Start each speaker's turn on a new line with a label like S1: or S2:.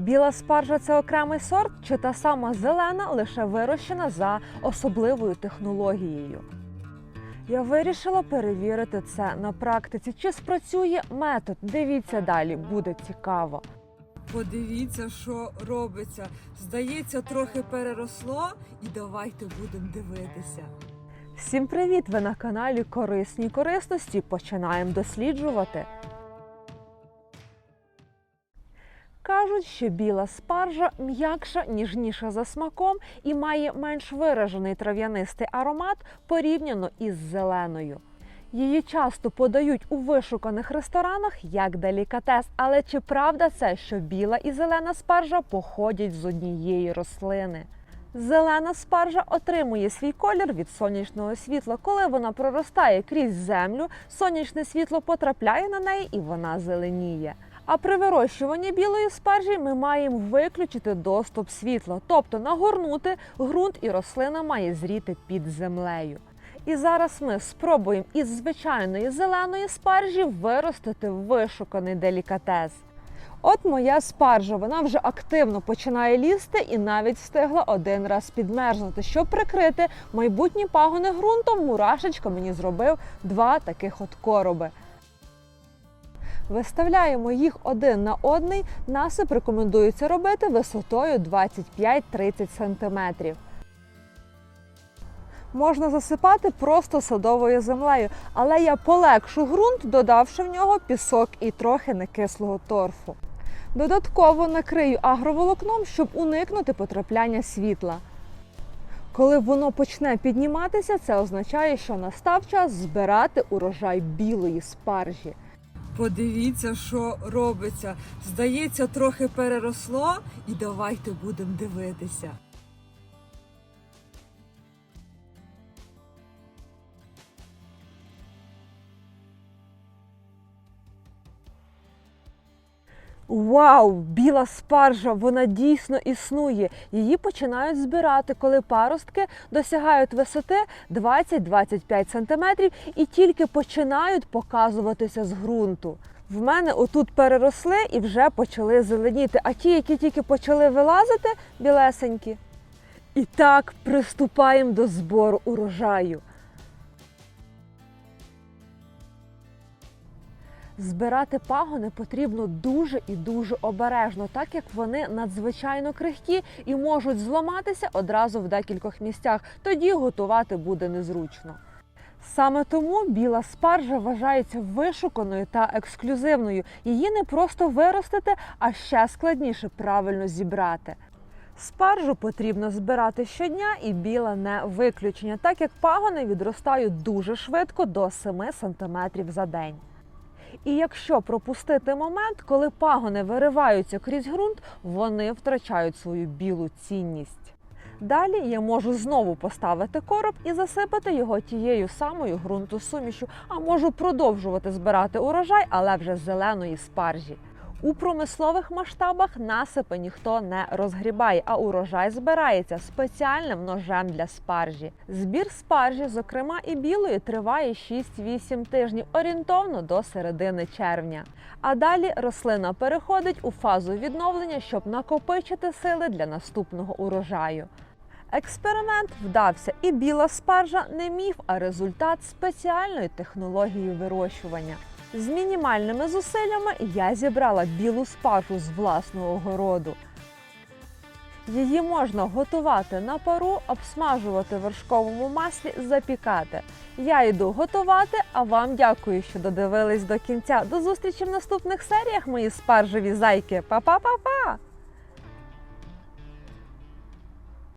S1: Біла спаржа це окремий сорт, чи та сама зелена, лише вирощена за особливою технологією. Я вирішила перевірити це на практиці. Чи спрацює метод? Дивіться далі, буде цікаво.
S2: Подивіться, що робиться. Здається, трохи переросло, і давайте будемо дивитися.
S1: Всім привіт! Ви на каналі Корисні корисності. Починаємо досліджувати. Кажуть, що біла спаржа м'якша, ніжніша за смаком і має менш виражений трав'янистий аромат порівняно із зеленою. Її часто подають у вишуканих ресторанах як делікатес. Але чи правда це, що біла і зелена спаржа походять з однієї рослини? Зелена спаржа отримує свій колір від сонячного світла. Коли вона проростає крізь землю, сонячне світло потрапляє на неї і вона зеленіє. А при вирощуванні білої спаржі ми маємо виключити доступ світла, тобто нагорнути ґрунт і рослина має зріти під землею. І зараз ми спробуємо із звичайної зеленої спаржі виростити вишуканий делікатес. От моя спаржа, вона вже активно починає лізти і навіть встигла один раз підмерзнути. Щоб прикрити майбутні пагони ґрунтом, мурашечка мені зробив два таких от короби. Виставляємо їх один на одний. Насип рекомендується робити висотою 25-30 см. Можна засипати просто садовою землею, але я полегшу ґрунт, додавши в нього пісок і трохи некислого торфу. Додатково накрию агроволокном, щоб уникнути потрапляння світла. Коли воно почне підніматися, це означає, що настав час збирати урожай білої спаржі.
S2: Подивіться, що робиться. Здається, трохи переросло, і давайте будемо дивитися.
S1: Вау! Біла спаржа, вона дійсно існує. Її починають збирати, коли паростки досягають висоти 20-25 см і тільки починають показуватися з ґрунту. В мене отут переросли і вже почали зеленіти, а ті, які тільки почали вилазити, білесенькі. І так приступаємо до збору урожаю. Збирати пагони потрібно дуже і дуже обережно, так як вони надзвичайно крихкі і можуть зламатися одразу в декількох місцях. Тоді готувати буде незручно. Саме тому біла спаржа вважається вишуканою та ексклюзивною. Її не просто виростити, а ще складніше правильно зібрати. Спаржу потрібно збирати щодня, і біла не виключення, так як пагони відростають дуже швидко до 7 см за день. І якщо пропустити момент, коли пагони вириваються крізь ґрунт, вони втрачають свою білу цінність. Далі я можу знову поставити короб і засипати його тією самою ґрунтосумішю, а можу продовжувати збирати урожай, але вже зеленої спаржі. У промислових масштабах насипи ніхто не розгрібає, а урожай збирається спеціальним ножем для спаржі. Збір спаржі, зокрема і білої, триває 6-8 тижнів, орієнтовно до середини червня. А далі рослина переходить у фазу відновлення, щоб накопичити сили для наступного урожаю. Експеримент вдався, і біла спаржа не міф, а результат спеціальної технології вирощування. З мінімальними зусиллями я зібрала білу спаржу з власного городу. Її можна готувати на пару, обсмажувати в вершковому маслі, запікати. Я йду готувати, а вам дякую, що додивились до кінця. До зустрічі в наступних серіях, мої спаржеві зайки. Па-па-па-па!